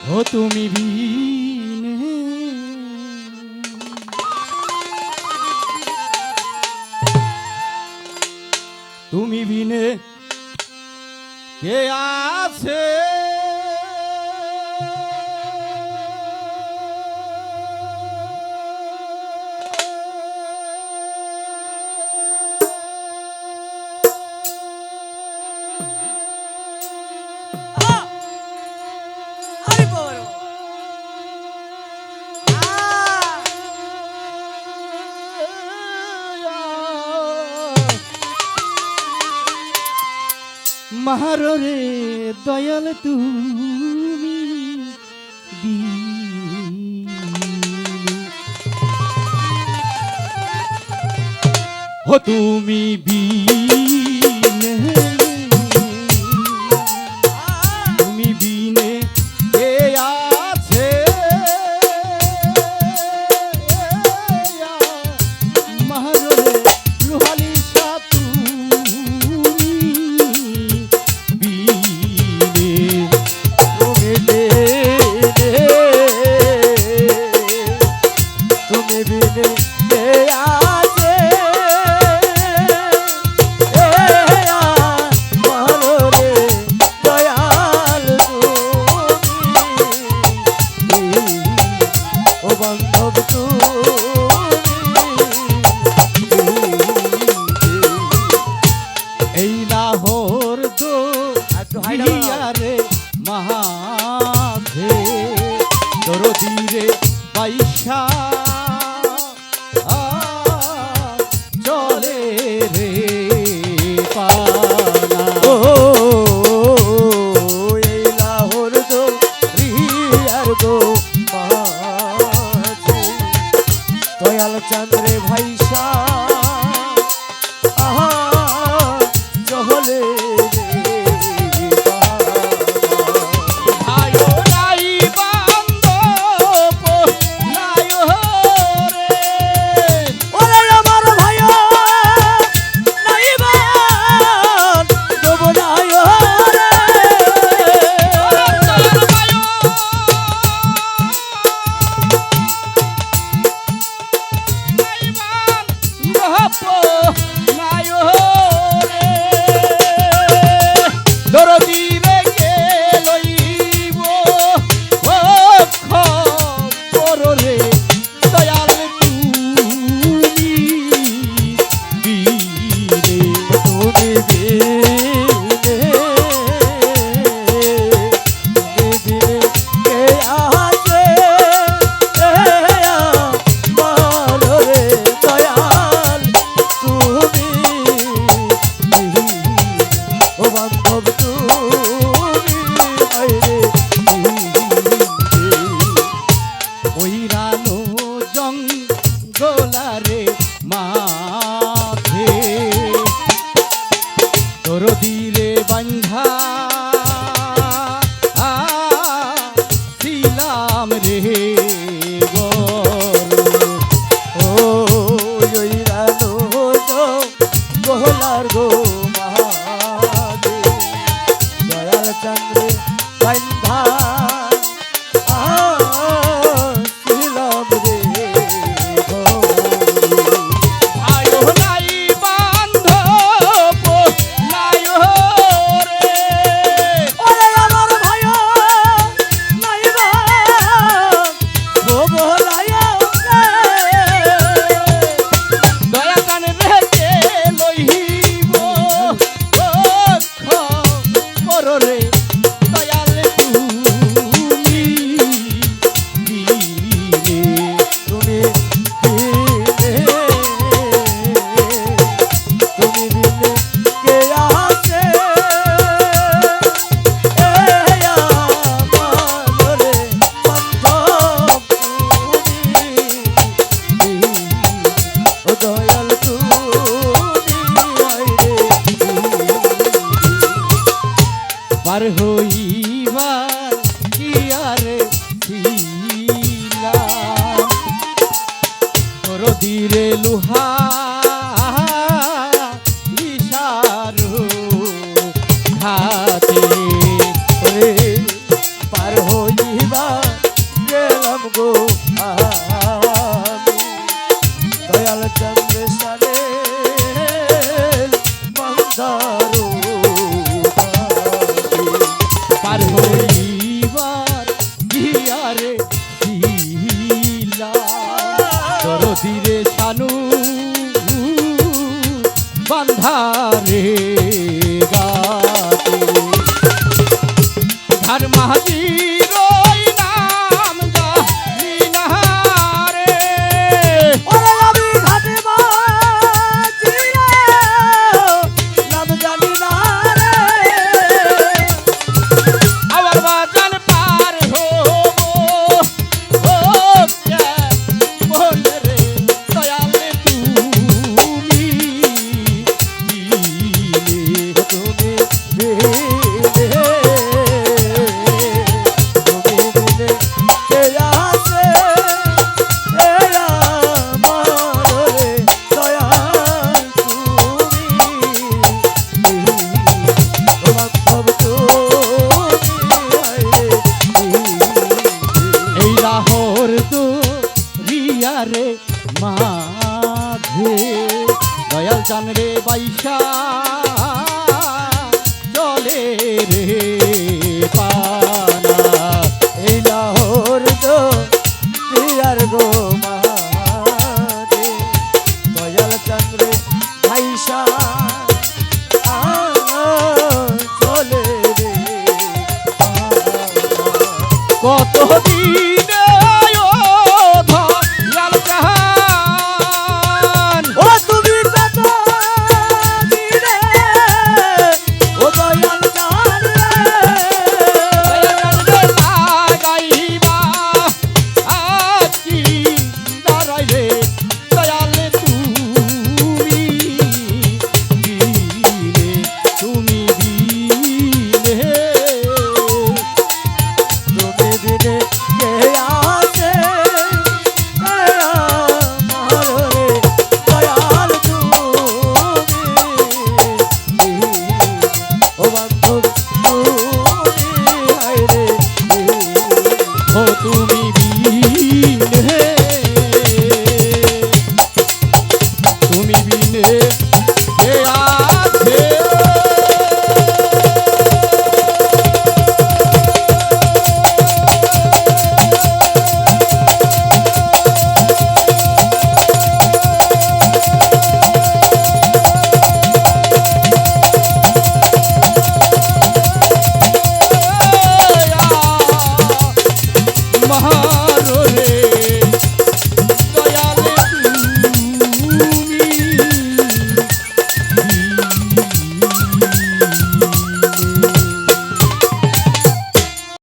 ও তুমি বিনে তুমি বিনে কে আ আমার রে দয়াল তুমি হ তুমি বি বন্ধব এই লাহোর তো আচ্ছা, রে মহাধে দরদিরে পয়সা চন্দ্রে ভাইসা। পার হয়ে Hadi. রে